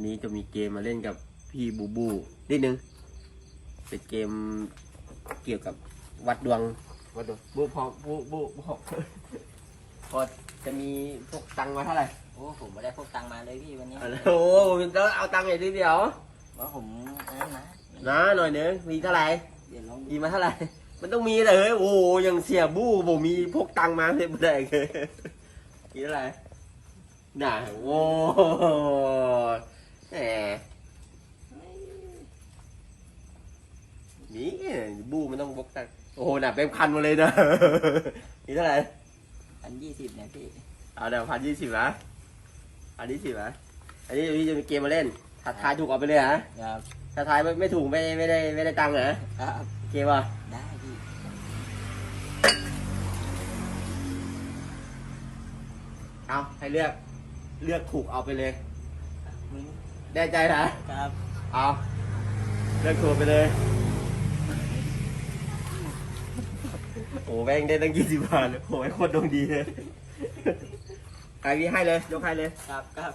วันนี้จะมีเกมมาเล่นกับพี่บูบูนิดนึง เป็นเกมเกี่ยวกับวัดดวงวัดดวงบูพอบูบูบูพอพอจะมีพวกตังค์มาเท่าไหร่โอ้ผมไม่ได้พกตังค์มาเลยพี่วันนี้เอาละโอ้โหแล้วเอาตังค์อย่างเดียวว่าผมนั่นนะนะหน่อยนึงมีเท่าไหร่เดี๋ยวลองดูมีมาเท่าไหร่ มันต้องมีเลยเฮ้ยโอ้โหยังเสียบู้ผมมีพกตังค์มาเลยไม่ได้เลยมีเท่าไหร่น่ะโอ้โหแหมนี่ บู้มันต้องพกตังค์โอ้โหหนักเป็นพันมาเลยนะมีเท่าไหร่อันยี่สิบเนี่ยพี่เอาเดี๋ยวพันยี่สิบนะพันยี่สิบนะอันนี้พี่จะมีเกมมาเล่นถ้าทายถูกเอาไปเลยฮะครับถ้าทายไม่ไม่ถูกไม่ไม่ได้ไม่ได้ตังค์เหรอครับเกมอะได้พี่เอาให้เลือกเลือกถูกเอาไปเลยมึงแน่ใจนะครับเอาเลือกถูกไปเลย โอ้แม่งได้ตั้งยี่สิบบาทเลยโอ้ยโคตรดวงดีเลยใครนี้ให้เลย ยกให้เลย ครับครับ